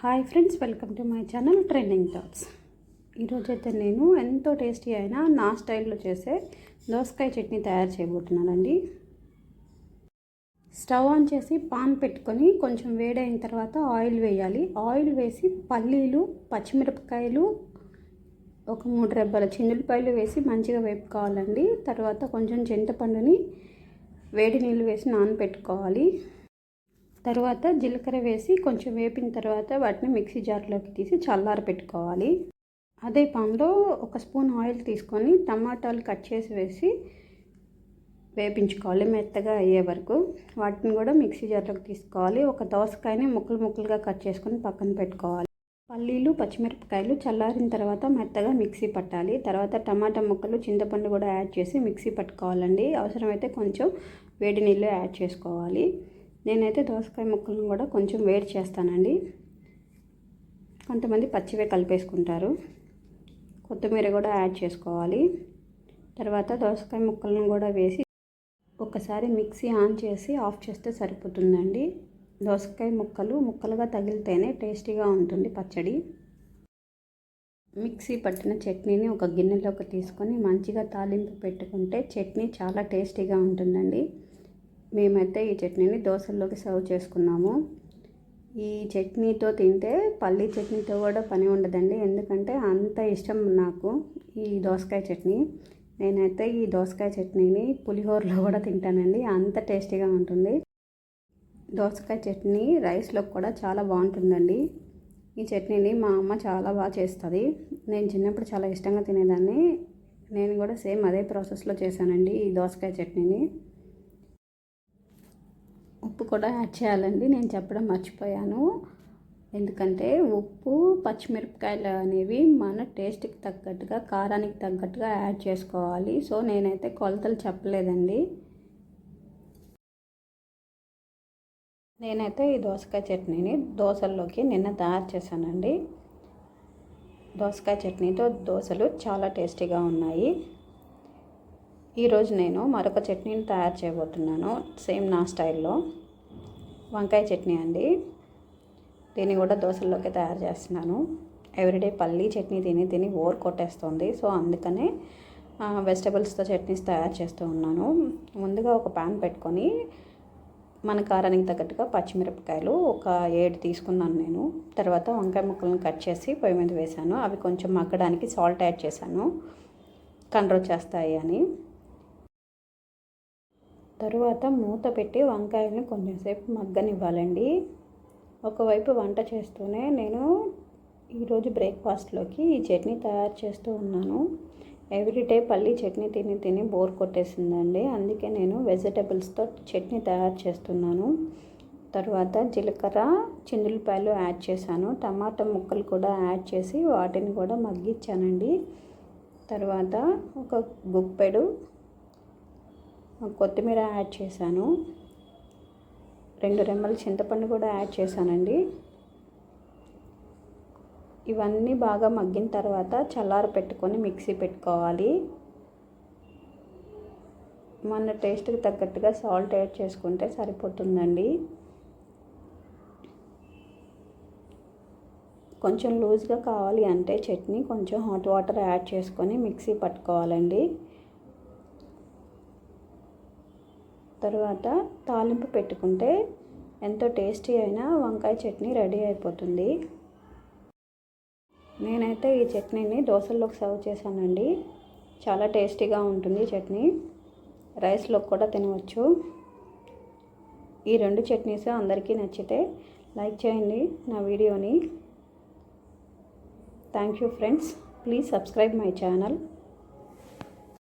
Hi friends welcome to my channel trending thoughts ఈరోజైతే నేను ఎంతో టేస్టీ అయినా నా స్టైల్లో చేసే దోసకాయ చట్నీ తయారు చేయబోతున్నానండి. స్టవ్ ఆన్ చేసి పాన్ పెట్టుకొని కొంచెం వేడైన తర్వాత ఆయిల్ వేయాలి. ఆయిల్ వేసి పల్లీలు పచ్చిమిరపకాయలు ఒక మూడు రెబ్బల చిన్నులపాయలు వేసి మంచిగా వేపుకోవాలండి. తర్వాత కొంచెం చింతపండుని వేడి నీళ్ళు వేసి నానబెట్టుకోవాలి తర్వాత జీలకర్ర వేసి కొంచెం వేపిన తర్వాత వాటిని మిక్సీ జార్లోకి తీసి చల్లార పెట్టుకోవాలి. అదే పాన్లో ఒక స్పూన్ ఆయిల్ తీసుకొని టమాటాలు కట్ చేసి వేసి వేపించుకోవాలి మెత్తగా అయ్యే వరకు. వాటిని కూడా మిక్సీ జార్లోకి తీసుకోవాలి. ఒక దోసకాయని ముక్కలు ముక్కలుగా కట్ చేసుకొని పక్కన పెట్టుకోవాలి. పల్లీలు పచ్చిమిరపకాయలు చల్లారిన తర్వాత మెత్తగా మిక్సీ పట్టాలి. తర్వాత టమాటా ముక్కలు చింతపండు కూడా యాడ్ చేసి మిక్సీ పట్టుకోవాలండి. అవసరమైతే కొంచెం వేడి నీళ్ళు యాడ్ చేసుకోవాలి. నేనైతే దోసకాయ ముక్కలను కూడా కొంచెం వేడి చేస్తానండి. కొంతమంది పచ్చివే కలిపేసుకుంటారు. కొత్తిమీర కూడా యాడ్ చేసుకోవాలి. తర్వాత దోసకాయ ముక్కలను కూడా వేసి ఒకసారి మిక్సీ ఆన్ చేసి ఆఫ్ చేస్తే సరిపోతుందండి. దోసకాయ ముక్కలు ముక్కలుగా తగిలితేనే టేస్టీగా ఉంటుంది పచ్చడి. మిక్సీ పట్టిన చట్నీని ఒక గిన్నెలోకి తీసుకొని మంచిగా తాలింపు పెట్టుకుంటే చట్నీ చాలా టేస్టీగా ఉంటుందండి. మేమైతే ఈ చట్నీని దోశల్లోకి సర్వ్ చేసుకున్నాము. ఈ చట్నీతో తింటే పల్లి చట్నీతో కూడా పని ఉండదండి. ఎందుకంటే అంత ఇష్టం నాకు ఈ దోసకాయ చట్నీ. నేనైతే ఈ దోసకాయ చట్నీని పులిహోరలో కూడా తింటానండి. అంత టేస్టీగా ఉంటుంది. దోసకాయ చట్నీ రైస్లో కూడా చాలా బాగుంటుందండి. ఈ చట్నీని మా అమ్మ చాలా బాగా చేస్తుంది. నేను చిన్నప్పుడు చాలా ఇష్టంగా తినేదాన్ని. నేను కూడా సేమ్ అదే ప్రాసెస్లో చేశానండి ఈ దోసకాయ చట్నీని. ఉప్పు కూడా యాడ్ చేయాలండి. నేను చెప్పడం మర్చిపోయాను. ఎందుకంటే ఉప్పు పచ్చిమిరపకాయలు అనేవి మన టేస్ట్కి తగ్గట్టుగా కారానికి తగ్గట్టుగా యాడ్ చేసుకోవాలి. సో నేనైతే కొలతలు చెప్పలేదండి. నేనైతే ఈ దోసకాయ చట్నీని దోశల్లోకి నిన్న తయారు చేశానండి. దోసకాయ చట్నీతో దోశలు చాలా టేస్టీగా ఉన్నాయి. ఈరోజు నేను మరొక చట్నీని తయారు చేయబోతున్నాను సేమ్ నా స్టైల్లో. వంకాయ చట్నీ అండి. దీన్ని కూడా దోశల్లోకి తయారు చేస్తున్నాను. ఎవ్రీడే పల్లీ చట్నీ తిని తిని ఓర్ కొట్టేస్తుంది. సో అందుకనే వెజిటబుల్స్తో చట్నీస్ తయారు చేస్తూ ఉన్నాను. ముందుగా ఒక ప్యాన్ పెట్టుకొని మన కారానికి తగ్గట్టుగా పచ్చిమిరపకాయలు ఒక ఏడు తీసుకున్నాను నేను. తర్వాత వంకాయ ముక్కలను కట్ చేసి పొయ్యి మీద వేశాను. అవి కొంచెం మగ్గడానికి సాల్ట్ యాడ్ చేశాను. కంట్రోల్ చేస్తాయి అని. తరువాత మూత పెట్టి వంకాయలను కొంచెంసేపు మగ్గనివ్వాలండి. ఒకవైపు వంట చేస్తూనే నేను ఈరోజు బ్రేక్ఫాస్ట్లోకి ఈ చట్నీ తయారు చేస్తూ ఉన్నాను. ఎవ్రీడే పల్లి చట్నీ తిని తిని బోర్ కొట్టేసిందండి. అందుకే నేను వెజిటబుల్స్తో చట్నీ తయారు చేస్తున్నాను. తర్వాత జీలకర్ర చిందులపాయలు యాడ్ చేశాను. టమాటా ముక్కలు కూడా యాడ్ చేసి వాటిని కూడా మగ్గించానండి తర్వాత ఒక గుప్పెడు కొత్తిమీర యాడ్ చేశాను. రెండు రెమ్మల చింతపండు కూడా యాడ్ చేశానండి. ఇవన్నీ బాగా మగ్గిన తర్వాత చల్లార పెట్టుకొని మిక్సీ పెట్టుకోవాలి. మన టేస్ట్కి తగ్గట్టుగా సాల్ట్ యాడ్ చేసుకుంటే సరిపోతుందండి. కొంచెం లూజ్గా కావాలి అంటే చట్నీ కొంచెం హాట్ వాటర్ యాడ్ చేసుకొని మిక్సీ పట్టుకోవాలండి. తర్వాత తాలింపు పెట్టుకుంటే ఎంతో టేస్టీ అయిన వంకాయ చట్నీ రెడీ అయిపోతుంది. నేనైతే ఈ చట్నీని దోశల్లోకి సర్వ్ చేశానండి. చాలా టేస్టీగా ఉంటుంది చట్నీ. రైస్లో కూడా తినవచ్చు. ఈ రెండు చట్నీస్ అందరికీ నచ్చితే లైక్ చేయండి నా వీడియోని. Thank you friends. Please subscribe my channel.